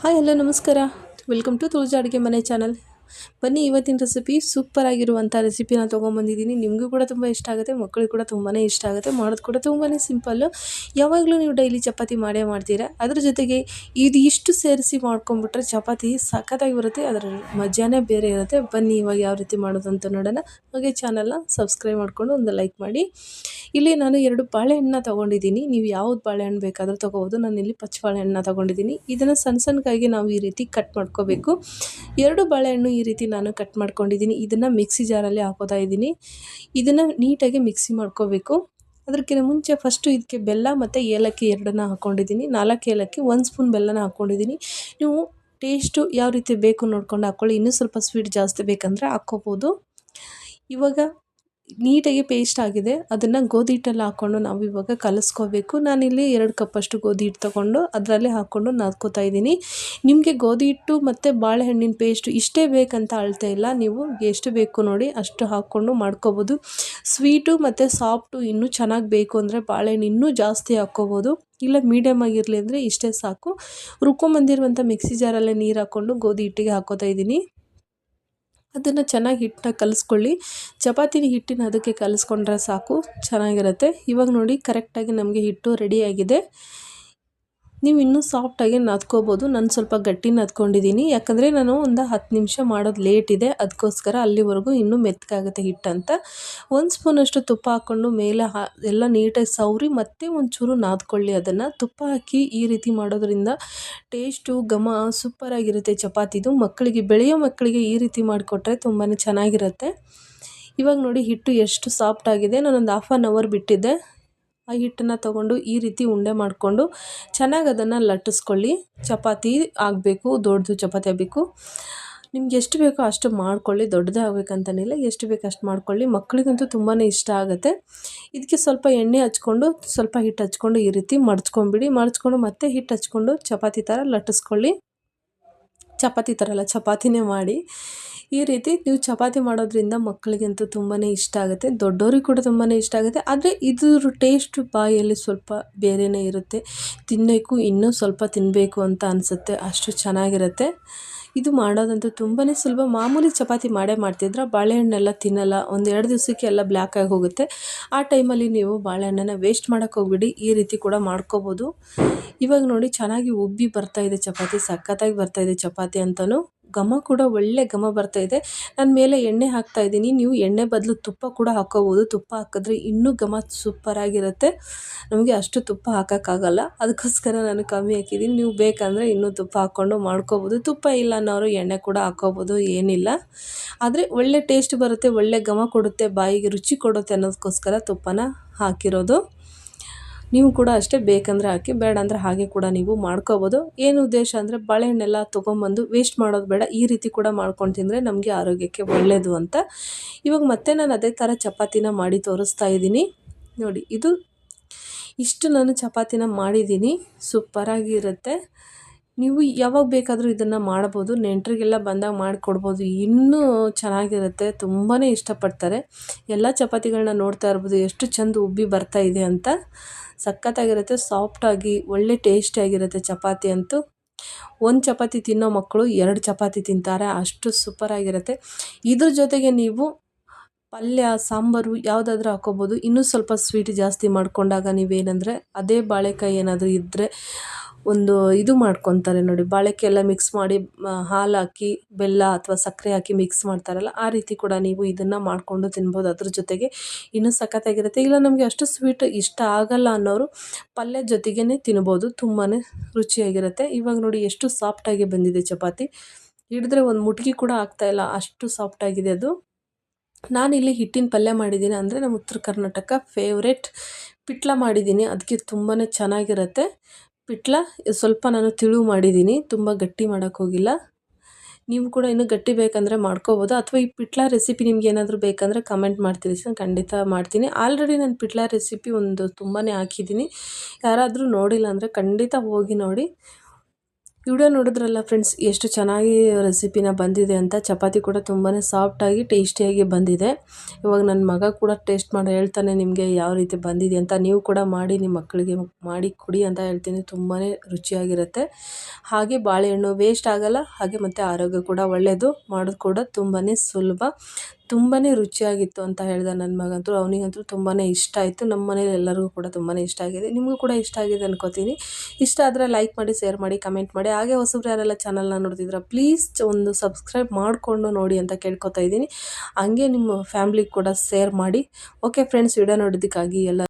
Hi hello ನಮಸ್ಕಾರ. Welcome to Tulaja ಅಡುಗೆ ಮನೆ ಚಾನಲ್. ಬನ್ನಿ, ಇವತ್ತಿನ ರೆಸಿಪಿ ಸೂಪರ್ ಆಗಿರುವಂಥ ರೆಸಿಪಿನ ತೊಗೊಂಬಂದಿದ್ದೀನಿ. ನಿಮಗೂ ಕೂಡ ತುಂಬ ಇಷ್ಟ ಆಗುತ್ತೆ ಮಕ್ಕಳಿಗೆ ಕೂಡ ತುಂಬಾ ಇಷ್ಟ ಆಗುತ್ತೆ, ಮಾಡೋದು ಕೂಡ ತುಂಬಾ ಸಿಂಪಲ್ಲು ಯಾವಾಗಲೂ ನೀವು ಡೈಲಿ ಚಪಾತಿ ಮಾಡೇ ಮಾಡ್ತೀರಾ? ಅದ್ರ ಜೊತೆಗೆ ಇದು ಇಷ್ಟು ಸೇರಿಸಿ ಮಾಡ್ಕೊಂಬಿಟ್ರೆ ಚಪಾತಿ ಸಖತ್ತಾಗಿ ಬರುತ್ತೆ ಅದರ ಮಜಾನೇ ಬೇರೆ ಇರುತ್ತೆ. ಬನ್ನಿ, ಇವಾಗ ಯಾವ ರೀತಿ ಮಾಡೋದು ಅಂತ ನೋಡೋಣ. ಹಾಗೆ ಚಾನಲ್ನ ಸಬ್ಸ್ಕ್ರೈಬ್ ಮಾಡಿಕೊಂಡು ಒಂದು ಲೈಕ್ ಮಾಡಿ. ಇಲ್ಲಿ ನಾನು ಎರಡು ಬಾಳೆಹಣ್ಣನ್ನ ತೊಗೊಂಡಿದ್ದೀನಿ. ನೀವು ಯಾವ್ದು ಬಾಳೆಹಣ್ಣು ಬೇಕಾದರೂ ತೊಗೋಬೋದು. ನಾನು ಇಲ್ಲಿ ಪಚ್ಚ ಬಾಳೆಹಣ್ಣನ್ನ ತೊಗೊಂಡಿದ್ದೀನಿ. ಇದನ್ನು ಸಣ್ಣ ಸಣ್ಣಕಾಗಿ ನಾವು ಈ ರೀತಿ ಕಟ್ ಮಾಡ್ಕೋಬೇಕು. ಎರಡು ಬಾಳೆಹಣ್ಣು ಈ ರೀತಿ ನಾನು ಕಟ್ ಮಾಡ್ಕೊಂಡಿದ್ದೀನಿ. ಇದನ್ನು ಮಿಕ್ಸಿ ಜಾರಲ್ಲಿ ಹಾಕೋತಾ ಇದ್ದೀನಿ. ಇದನ್ನು ನೀಟಾಗಿ ಮಿಕ್ಸಿ ಮಾಡ್ಕೋಬೇಕು. ಅದಕ್ಕಿಂತ ಮುಂಚೆ ಫಸ್ಟು ಇದಕ್ಕೆ ಬೆಲ್ಲ ಮತ್ತು ಏಲಕ್ಕಿ ಎರಡನ್ನ ಹಾಕ್ಕೊಂಡಿದ್ದೀನಿ ನಾಲ್ಕು ಏಲಕ್ಕಿ, ಒಂದು ಸ್ಪೂನ್ ಬೆಲ್ಲನ ಹಾಕ್ಕೊಂಡಿದ್ದೀನಿ ನೀವು ಟೇಸ್ಟು ಯಾವ ರೀತಿ ಬೇಕು ನೋಡ್ಕೊಂಡು ಹಾಕ್ಕೊಳ್ಳಿ ಇನ್ನೂ ಸ್ವಲ್ಪ ಸ್ವೀಟ್ ಜಾಸ್ತಿ ಬೇಕಂದರೆ ಹಾಕ್ಕೋಬೋದು. ಇವಾಗ ನೀಟಾಗಿ ಪೇಸ್ಟ್ ಆಗಿದೆ, ಅದನ್ನು ಗೋಧಿ ಹಿಟ್ಟಲ್ಲಿ ಹಾಕ್ಕೊಂಡು ನಾವು ಇವಾಗ ಕಲಿಸ್ಕೋಬೇಕು. ನಾನಿಲ್ಲಿ ಎರಡು ಕಪ್ಪಷ್ಟು ಗೋಧಿ ಹಿಟ್ಟು ತೊಗೊಂಡು ಅದರಲ್ಲೇ ಹಾಕ್ಕೊಂಡು ನಾದ್ಕೋತಾ ಇದ್ದೀನಿ. ನಿಮಗೆ ಗೋಧಿ ಹಿಟ್ಟು ಮತ್ತು ಬಾಳೆಹಣ್ಣಿನ ಪೇಸ್ಟು ಇಷ್ಟೇ ಬೇಕಂತ ಅಳ್ತಾ ಇಲ್ಲ. ನೀವು ಎಷ್ಟು ಬೇಕು ನೋಡಿ ಅಷ್ಟು ಹಾಕ್ಕೊಂಡು ಮಾಡ್ಕೋಬೋದು. ಸ್ವೀಟು ಮತ್ತು ಸಾಫ್ಟು ಇನ್ನೂ ಚೆನ್ನಾಗಿ ಬೇಕು ಅಂದರೆ ಬಾಳೆಹಣ್ಣು ಇನ್ನೂ ಜಾಸ್ತಿ ಹಾಕ್ಕೋಬೋದು. ಇಲ್ಲ ಮೀಡಿಯಮ್ ಆಗಿರಲಿ ಅಂದರೆ ಇಷ್ಟೇ ಸಾಕು. ರುಬ್ಕೊಂಬಂದಿರುವಂಥ ಮಿಕ್ಸಿ ಜಾರಲ್ಲೇ ನೀರು ಹಾಕ್ಕೊಂಡು ಗೋಧಿ ಹಿಟ್ಟಿಗೆ ಹಾಕೋತಾ ಇದ್ದೀನಿ. ಅದನ್ನು ಚೆನ್ನಾಗಿ ಹಿಟ್ಟನ್ನ ಕಲಿಸ್ಕೊಳ್ಳಿ. ಚಪಾತಿನ ಹಿಟ್ಟಿನ ಅದಕ್ಕೆ ಕಲಿಸ್ಕೊಂಡ್ರೆ ಸಾಕು, ಚೆನ್ನಾಗಿರುತ್ತೆ. ಇವಾಗ ನೋಡಿ ಕರೆಕ್ಟಾಗಿ ನಮಗೆ ಹಿಟ್ಟು ರೆಡಿಯಾಗಿದೆ ನೀವು ಇನ್ನೂ ಸಾಫ್ಟಾಗಿ ನಾದ್ಕೋಬೋದು. ನಾನು ಸ್ವಲ್ಪ ಗಟ್ಟಿ ನಾದ್ಕೊಂಡಿದ್ದೀನಿ ಯಾಕಂದರೆ ನಾನು ಒಂದು ಹತ್ತು ನಿಮಿಷ ಮಾಡೋದು ಲೇಟ್ ಇದೆ. ಅದಕ್ಕೋಸ್ಕರ ಅಲ್ಲಿವರೆಗೂ ಇನ್ನೂ ಮೆತ್ತಗಾಗುತ್ತೆ ಹಿಟ್ಟಂತ ಒಂದು ಸ್ಪೂನಷ್ಟು ತುಪ್ಪ ಹಾಕ್ಕೊಂಡು ಮೇಲೆ ಹಾ, ಎಲ್ಲ ನೀಟಾಗಿ ಸವರಿ ಮತ್ತೆ ಒಂಚೂರು ನಾದ್ಕೊಳ್ಳಿ ಅದನ್ನು. ತುಪ್ಪ ಹಾಕಿ ಈ ರೀತಿ ಮಾಡೋದ್ರಿಂದ ಟೇಸ್ಟು ಘಮ ಸೂಪರಾಗಿರುತ್ತೆ ಚಪಾತಿದು. ಮಕ್ಕಳಿಗೆ, ಬೆಳೆಯೋ ಮಕ್ಕಳಿಗೆ ಈ ರೀತಿ ಮಾಡಿಕೊಟ್ರೆ ತುಂಬಾ ಚೆನ್ನಾಗಿರುತ್ತೆ. ಇವಾಗ ನೋಡಿ ಹಿಟ್ಟು ಎಷ್ಟು ಸಾಫ್ಟ್ ಆಗಿದೆ. ನಾನೊಂದು ಹಾಫ್ ಆನ್ ಅವರ್ ಬಿಟ್ಟಿದ್ದೆ. ಆ ಹಿಟ್ಟನ್ನು ತಗೊಂಡು ಈ ರೀತಿ ಉಂಡೆ ಮಾಡಿಕೊಂಡು ಚೆನ್ನಾಗಿ ಅದನ್ನು ಲಟ್ಟಿಸ್ಕೊಳ್ಳಿ. ಚಪಾತಿ ಆಗಬೇಕು, ದೊಡ್ಡದು ಚಪಾತಿ ಆಗಬೇಕು. ನಿಮ್ಗೆ ಎಷ್ಟು ಬೇಕೋ ಅಷ್ಟು ಮಾಡ್ಕೊಳ್ಳಿ, ದೊಡ್ಡದೇ ಆಗಬೇಕಂತನಿಲ್ಲ, ಎಷ್ಟು ಬೇಕು ಅಷ್ಟು ಮಾಡ್ಕೊಳ್ಳಿ. ಮಕ್ಕಳಿಗಂತೂ ತುಂಬಾ ಇಷ್ಟ ಆಗುತ್ತೆ. ಇದಕ್ಕೆ ಸ್ವಲ್ಪ ಎಣ್ಣೆ ಹಚ್ಕೊಂಡು, ಸ್ವಲ್ಪ ಹಿಟ್ಟು ಹಚ್ಕೊಂಡು ಈ ರೀತಿ ಮಡ್ಚ್ಕೊಂಬಿಡಿ. ಮಡ್ಚ್ಕೊಂಡು ಮತ್ತೆ ಹಿಟ್ಟು ಹಚ್ಕೊಂಡು ಚಪಾತಿ ಥರ ಲಟ್ಟಿಸ್ಕೊಳ್ಳಿ. ಚಪಾತಿ ಥರ ಅಲ್ಲ, ಚಪಾತಿನೇ ಮಾಡಿ. ಈ ರೀತಿ ನೀವು ಚಪಾತಿ ಮಾಡೋದ್ರಿಂದ ಮಕ್ಕಳಿಗಂತೂ ತುಂಬಾ ಇಷ್ಟ ಆಗುತ್ತೆ. ದೊಡ್ಡವ್ರಿಗೆ ಕೂಡ ತುಂಬಾ ಇಷ್ಟ ಆಗುತ್ತೆ. ಆದರೆ ಇದ್ರ ಟೇಸ್ಟ್ ಬಾಯಲ್ಲಿ ಸ್ವಲ್ಪ ಬೇರೆಯೇ ಇರುತ್ತೆ. ತಿನ್ನೋಕ್ಕೂ ಇನ್ನೂ ಸ್ವಲ್ಪ ತಿನ್ನಬೇಕು ಅಂತ ಅನಿಸುತ್ತೆ. ಅಷ್ಟು ಚೆನ್ನಾಗಿರುತ್ತೆ. ಇದು ಮಾಡೋದಂತೂ ತುಂಬಾ ಸುಲಭ. ಮಾಮೂಲಿ ಚಪಾತಿ ಮಾಡೇ ಮಾಡ್ತಿದ್ರೆ ಬಾಳೆಹಣ್ಣೆಲ್ಲ ತಿನ್ನಲ್ಲ. ಒಂದು ಎರಡು ದಿವಸಕ್ಕೆ ಎಲ್ಲ ಬ್ಲ್ಯಾಕ್ ಆಗಿ ಹೋಗುತ್ತೆ. ಆ ಟೈಮಲ್ಲಿ ನೀವು ಬಾಳೆಹಣ್ಣನ್ನು ವೇಸ್ಟ್ ಮಾಡೋಕ್ಕೆ ಹೋಗ್ಬಿಡಿ. ಈ ರೀತಿ ಕೂಡ ಮಾಡ್ಕೋಬೋದು. ಇವಾಗ ನೋಡಿ ಚೆನ್ನಾಗಿ ಉಬ್ಬಿ ಬರ್ತಾಯಿದೆ ಚಪಾತಿ. ಸಖತ್ತಾಗಿ ಬರ್ತಾಯಿದೆ ಚಪಾತಿ ಅಂತಲೂ ಘಮ ಕೂಡ ಒಳ್ಳೆ ಘಮ ಬರ್ತಾ ಇದೆ. ನಾನು ಮೇಲೆ ಎಣ್ಣೆ ಹಾಕ್ತಾ ಇದ್ದೀನಿ. ನೀವು ಎಣ್ಣೆ ಬದಲು ತುಪ್ಪ ಕೂಡ ಹಾಕೋಬೋದು. ತುಪ್ಪ ಹಾಕಿದ್ರೆ ಇನ್ನೂ ಘಮ ಸೂಪರಾಗಿರುತ್ತೆ ನಮಗೆ ಅಷ್ಟು ತುಪ್ಪ ಹಾಕೋಕ್ಕಾಗಲ್ಲ. ಅದಕ್ಕೋಸ್ಕರ ನಾನು ಕಮ್ಮಿ ಹಾಕಿದ್ದೀನಿ. ನೀವು ಬೇಕಂದರೆ ಇನ್ನೂ ತುಪ್ಪ ಹಾಕ್ಕೊಂಡು ಮಾಡ್ಕೋಬೋದು. ತುಪ್ಪ ಇಲ್ಲ ಅನ್ನೋರು ಎಣ್ಣೆ ಕೂಡ ಹಾಕೋಬೋದು. ಏನಿಲ್ಲ. ಆದರೆ ಒಳ್ಳೆ ಟೇಸ್ಟ್ ಬರುತ್ತೆ, ಒಳ್ಳೆ ಘಮ ಕೊಡುತ್ತೆ, ಬಾಯಿಗೆ ರುಚಿ ಕೊಡುತ್ತೆ ಅನ್ನೋದಕ್ಕೋಸ್ಕರ ತುಪ್ಪನ ಹಾಕಿರೋದು. ನೀವು ಕೂಡ ಅಷ್ಟೇ ಬೇಕಂದರೆ ಹಾಕಿ ಬೇಡ ಅಂದರೆ ಹಾಗೆ ಕೂಡ ನೀವು ಮಾಡ್ಕೋಬೋದು. ಏನು ಉದ್ದೇಶ ಅಂದರೆ ಬಾಳೆಹಣ್ಣೆಲ್ಲ ತೊಗೊಂಬಂದು ವೇಸ್ಟ್ ಮಾಡೋದು ಬೇಡ, ಈ ರೀತಿ ಕೂಡ ಮಾಡ್ಕೊಂಡು ತಿಂದರೆ ನಮಗೆ ಆರೋಗ್ಯಕ್ಕೆ ಒಳ್ಳೆಯದು ಅಂತ. ಇವಾಗ ಮತ್ತೆ ನಾನು ಅದೇ ಥರ ಚಪಾತಿನ ಮಾಡಿ ತೋರಿಸ್ತಾ ಇದ್ದೀನಿ. ನೋಡಿ, ಇದು ಇಷ್ಟು ನಾನು ಚಪಾತಿನ ಮಾಡಿದ್ದೀನಿ. ಸೂಪರಾಗಿರುತ್ತೆ. ನೀವು ಯಾವಾಗ ಬೇಕಾದರೂ ಇದನ್ನು ಮಾಡ್ಬೋದು ನೆಂಟರಿಗೆಲ್ಲ ಬಂದಾಗ ಮಾಡಿಕೊಡ್ಬೋದು. ಇನ್ನೂ ಚೆನ್ನಾಗಿರುತ್ತೆ. ತುಂಬಾ ಇಷ್ಟಪಡ್ತಾರೆ. ಎಲ್ಲ ಚಪಾತಿಗಳನ್ನ ನೋಡ್ತಾ ಇರ್ಬೋದು. ಎಷ್ಟು ಚೆಂದ ಉಬ್ಬಿ ಬರ್ತಾ ಇದೆ ಅಂತ. ಸಖತ್ತಾಗಿರುತ್ತೆ. ಸಾಫ್ಟಾಗಿ ಒಳ್ಳೆ ಟೇಸ್ಟಿಯಾಗಿರುತ್ತೆ ಚಪಾತಿ ಅಂತೂ. ಒಂದು ಚಪಾತಿ ತಿನ್ನೋ ಮಕ್ಕಳು ಎರಡು ಚಪಾತಿ ತಿಂತಾರೆ. ಅಷ್ಟು ಸೂಪರಾಗಿರುತ್ತೆ ಇದ್ರ ಜೊತೆಗೆ ನೀವು ಪಲ್ಯ, ಸಾಂಬಾರು ಯಾವುದಾದ್ರೂ ಹಾಕೋಬೋದು. ಇನ್ನೂ ಸ್ವಲ್ಪ ಸ್ವೀಟ್ ಜಾಸ್ತಿ ಮಾಡಿಕೊಂಡಾಗ ನೀವೇನಂದರೆ, ಅದೇ ಬಾಳೆಕಾಯಿ ಏನಾದರೂ ಇದ್ದರೆ ಒಂದು ಇದು ಮಾಡ್ಕೊತಾರೆ ನೋಡಿ ಬಾಳೆಕೆ ಎಲ್ಲ ಮಿಕ್ಸ್ ಮಾಡಿ ಹಾಲು ಹಾಕಿ ಬೆಲ್ಲ ಅಥವಾ ಸಕ್ಕರೆ ಹಾಕಿ ಮಿಕ್ಸ್ ಮಾಡ್ತಾರಲ್ಲ, ಆ ರೀತಿ ಕೂಡ ನೀವು ಇದನ್ನು ಮಾಡಿಕೊಂಡು ತಿನ್ಬೋದು ಅದ್ರ ಜೊತೆಗೆ. ಇನ್ನೂ ಸಖತ್ತಾಗಿರುತ್ತೆ. ಇಲ್ಲ, ನಮಗೆ ಅಷ್ಟು ಸ್ವೀಟ್ ಇಷ್ಟ ಆಗಲ್ಲ ಅನ್ನೋರು ಪಲ್ಯ ಜೊತೆಗೇ ತಿನ್ಬೋದು ತುಂಬಾ ರುಚಿಯಾಗಿರುತ್ತೆ. ಇವಾಗ ನೋಡಿ ಎಷ್ಟು ಸಾಫ್ಟಾಗಿ ಬಂದಿದೆ ಚಪಾತಿ. ಹಿಡಿದ್ರೆ ಒಂದು ಮುಟ್ಗಿ ಕೂಡ ಆಗ್ತಾಯಿಲ್ಲ ಅಷ್ಟು ಸಾಫ್ಟಾಗಿದೆ ಅದು. ನಾನಿಲ್ಲಿ ಹಿಟ್ಟಿನ ಪಲ್ಯ ಮಾಡಿದ್ದೀನಿ ಅಂದರೆ ನಮ್ಮ ಉತ್ತರ ಕರ್ನಾಟಕ ಫೇವ್ರೆಟ್ ಪಿಟ್ಲ ಮಾಡಿದ್ದೀನಿ ಅದಕ್ಕೆ ತುಂಬಾ ಚೆನ್ನಾಗಿರುತ್ತೆ. ಪಿಟ್ಲ ಸ್ವಲ್ಪ ನಾನು ತಿಳು ಮಾಡಿದ್ದೀನಿ ತುಂಬ ಗಟ್ಟಿ ಮಾಡೋಕ್ಕೆ ಹೋಗಿಲ್ಲ. ನೀವು ಕೂಡ ಇನ್ನೂ ಗಟ್ಟಿ ಬೇಕಂದರೆ ಮಾಡ್ಕೋಬೋದು. ಅಥವಾ ಈ ಪಿಟ್ಲ ರೆಸಿಪಿ ನಿಮ್ಗೆ ಏನಾದರೂ ಬೇಕಂದರೆ ಕಮೆಂಟ್ ಮಾಡ್ತೀರಿ. ಸರ್, ಖಂಡಿತ ಮಾಡ್ತೀನಿ. ಆಲ್ರೆಡಿ ನಾನು ಪಿಟ್ಲ ರೆಸಿಪಿ ಒಂದು ತುಂಬಾ ಹಾಕಿದ್ದೀನಿ. ಯಾರಾದರೂ ನೋಡಿಲ್ಲ ಅಂದರೆ ಖಂಡಿತ ಹೋಗಿ ನೋಡಿ. ವಿಡಿಯೋ ನೋಡಿದ್ರಲ್ಲ ಫ್ರೆಂಡ್ಸ್ ಎಷ್ಟು ಚೆನ್ನಾಗಿ ರೆಸಿಪಿನ ಬಂದಿದೆ ಅಂತ. ಚಪಾತಿ ಕೂಡ ತುಂಬಾ ಸಾಫ್ಟಾಗಿ ಟೇಸ್ಟಿಯಾಗಿ ಬಂದಿದೆ. ಇವಾಗ ನನ್ನ ಮಗ ಕೂಡ ಟೇಸ್ಟ್ ಮಾಡಿ, ಹೇಳ್ತಾನೆ ನಿಮಗೆ ಯಾವ ರೀತಿ ಬಂದಿದೆ ಅಂತ. ನೀವು ಕೂಡ ಮಾಡಿ ನಿಮ್ಮ ಮಕ್ಕಳಿಗೆ ಮಾಡಿ ಕೊಡಿ ಅಂತ ಹೇಳ್ತೀನಿ. ತುಂಬಾ ರುಚಿಯಾಗಿರುತ್ತೆ. ಹಾಗೆ ಬಾಳೆಹಣ್ಣು ವೇಸ್ಟ್ ಆಗಲ್ಲ, ಹಾಗೆ ಮತ್ತು ಆರೋಗ್ಯ ಕೂಡ ಒಳ್ಳೆಯದು ಮಾಡೋದು ಕೂಡ ತುಂಬಾ ಸುಲಭ. ತುಂಬಾ ರುಚಿಯಾಗಿತ್ತು ಅಂತ ಹೇಳಿದ ನನ್ನ ಮಗಂತೂ ಅವನಿಗಂತೂ ತುಂಬಾ ಇಷ್ಟ ಆಯಿತು. ನಮ್ಮ ಮನೇಲಿ ಎಲ್ಲರಿಗೂ ಕೂಡ ತುಂಬಾ ಇಷ್ಟ ಆಗಿದೆ. ನಿಮಗೂ ಕೂಡ ಇಷ್ಟ ಆಗಿದೆ ಅನ್ಕೋತೀನಿ. ಇಷ್ಟ ಆದರೆ ಲೈಕ್ ಮಾಡಿ ಶೇರ್ ಮಾಡಿ ಕಮೆಂಟ್ ಮಾಡಿ. ಹಾಗೆ ಹೊಸಬ್ರು ಯಾರೆಲ್ಲ ಚಾನಲ್ನ ನೋಡ್ತಿದ್ರೆ ಪ್ಲೀಸ್ ಒಂದು ಸಬ್ಸ್ಕ್ರೈಬ್ ಮಾಡಿಕೊಂಡು ನೋಡಿ ಅಂತ ಕೇಳ್ಕೊತಾ ಇದ್ದೀನಿ. ಹಂಗೆ ನಿಮ್ಮ ಫ್ಯಾಮ್ಲಿಗೆ ಕೂಡ ಶೇರ್ ಮಾಡಿ. ಓಕೆ ಫ್ರೆಂಡ್ಸ್ ವಿಡಿಯೋ ನೋಡೋದಕ್ಕಾಗಿ ಎಲ್ಲ